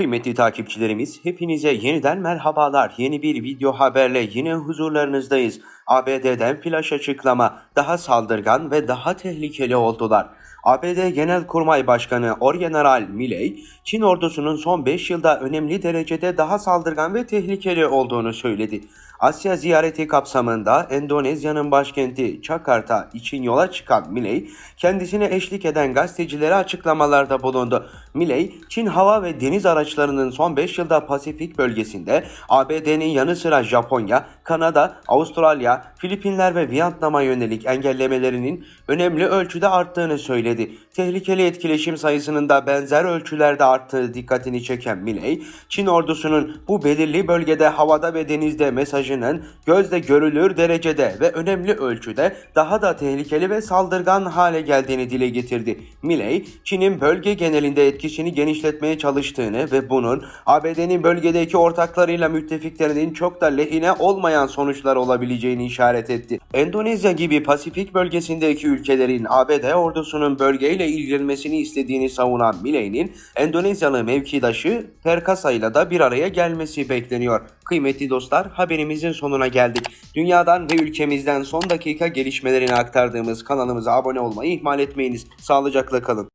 Kıymetli takipçilerimiz, hepinize yeniden merhabalar. Yeni bir video haberle yine huzurlarınızdayız. ABD'den flash açıklama, daha saldırgan ve daha tehlikeli oldular. ABD Genelkurmay Başkanı Orgeneral Milley, Çin ordusunun son 5 yılda önemli derecede daha saldırgan ve tehlikeli olduğunu söyledi. Asya ziyareti kapsamında Endonezya'nın başkenti Jakarta için yola çıkan Milley, kendisine eşlik eden gazetecilere açıklamalarda bulundu. Milley, Çin hava ve deniz araçlarının son 5 yılda Pasifik bölgesinde ABD'nin yanı sıra Japonya, Kanada, Avustralya, Filipinler ve Vietnam'a yönelik engellemelerinin önemli ölçüde arttığını söyledi. Tehlikeli etkileşim sayısının da benzer ölçülerde arttığı dikkatini çeken Milley, Çin ordusunun bu belirli bölgede havada ve denizde mesajının gözle görülür derecede ve önemli ölçüde daha da tehlikeli ve saldırgan hale geldiğini dile getirdi. Milley, Çin'in bölge genelinde etkisini genişletmeye çalıştığını ve bunun ABD'nin bölgedeki ortaklarıyla müttefiklerinin çok da lehine olmayan sonuçlar olabileceğini işaret etti. Endonezya gibi Pasifik bölgesindeki ülkelerin ABD ordusunun bölgeyle ilgilenmesini istediğini savunan Milley'nin Endonezyalı mevkidaşı Perkasa ile de bir araya gelmesi bekleniyor. Kıymetli dostlar haberimizin sonuna geldik. Dünyadan ve ülkemizden son dakika gelişmelerini aktardığımız kanalımıza abone olmayı ihmal etmeyiniz. Sağlıcakla kalın.